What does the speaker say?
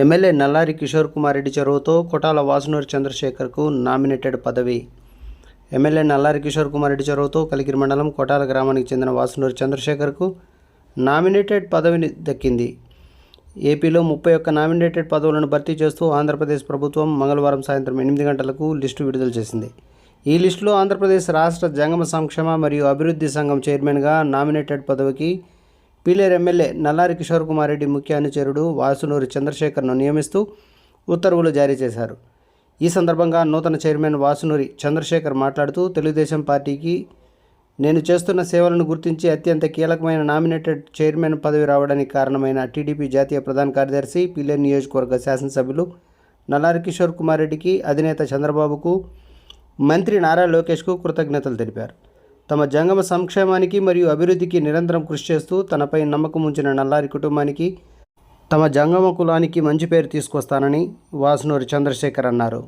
MLA Nallari Kishore Kumar Reddy చొరవతో కొటాల వాసునూరి చంద్రశేఖర్కు nominated పదవి. ఎమ్మెల్యే నల్లారి కిషోర్ కుమార్ రెడ్డి చొరవతో కలికిరి మండలం కొటాల గ్రామానికి చెందిన వాసునూరి చంద్రశేఖర్కు నామినేటెడ్ పదవిని దక్కింది. ఏపీలో ముప్పై ఒక్క నామినేటెడ్ పదవులను భర్తీ చేస్తూ ఆంధ్రప్రదేశ్ ప్రభుత్వం మంగళవారం సాయంత్రం ఎనిమిది గంటలకు లిస్టు విడుదల చేసింది. ఈ లిస్టులో ఆంధ్రప్రదేశ్ రాష్ట్ర జంగమ సంక్షేమ మరియు అభివృద్ధి సంఘం చైర్మన్గా నామినేటెడ్ పదవికి పీలేరు ఎమ్మెల్యే నల్లారి కిషోర్ కుమార్ రెడ్డి ముఖ్య అనుచరుడు వాసునూరి చంద్రశేఖర్ను నియమిస్తూ ఉత్తర్వులు జారీ చేశారు. ఈ సందర్భంగా నూతన చైర్మన్ వాసునూరి చంద్రశేఖర్ మాట్లాడుతూ తెలుగుదేశం పార్టీకి నేను చేస్తున్న సేవలను గుర్తించి అత్యంత కీలకమైన నామినేటెడ్ చైర్మన్ పదవి రావడానికి కారణమైన టీడీపీ జాతీయ ప్రధాన కార్యదర్శి పీలేరు నియోజకవర్గ శాసనసభ్యులు నల్లారి కిషోర్ కుమార్ రెడ్డికి అధినేత చంద్రబాబుకు మంత్రి నారా లోకేష్కు కృతజ్ఞతలు తెలిపారు. తమ జంగమ సంక్షేమానికి మరియు అభివృద్ధికి నిరంతరం కృషి చేస్తూ తనపై నమ్మకం ఉంచిన నల్లారి కుటుంబానికి తమ జంగమ కులానికి మంచి పేరు తీసుకొస్తానని వాసునూరి చంద్రశేఖర్ అన్నారు.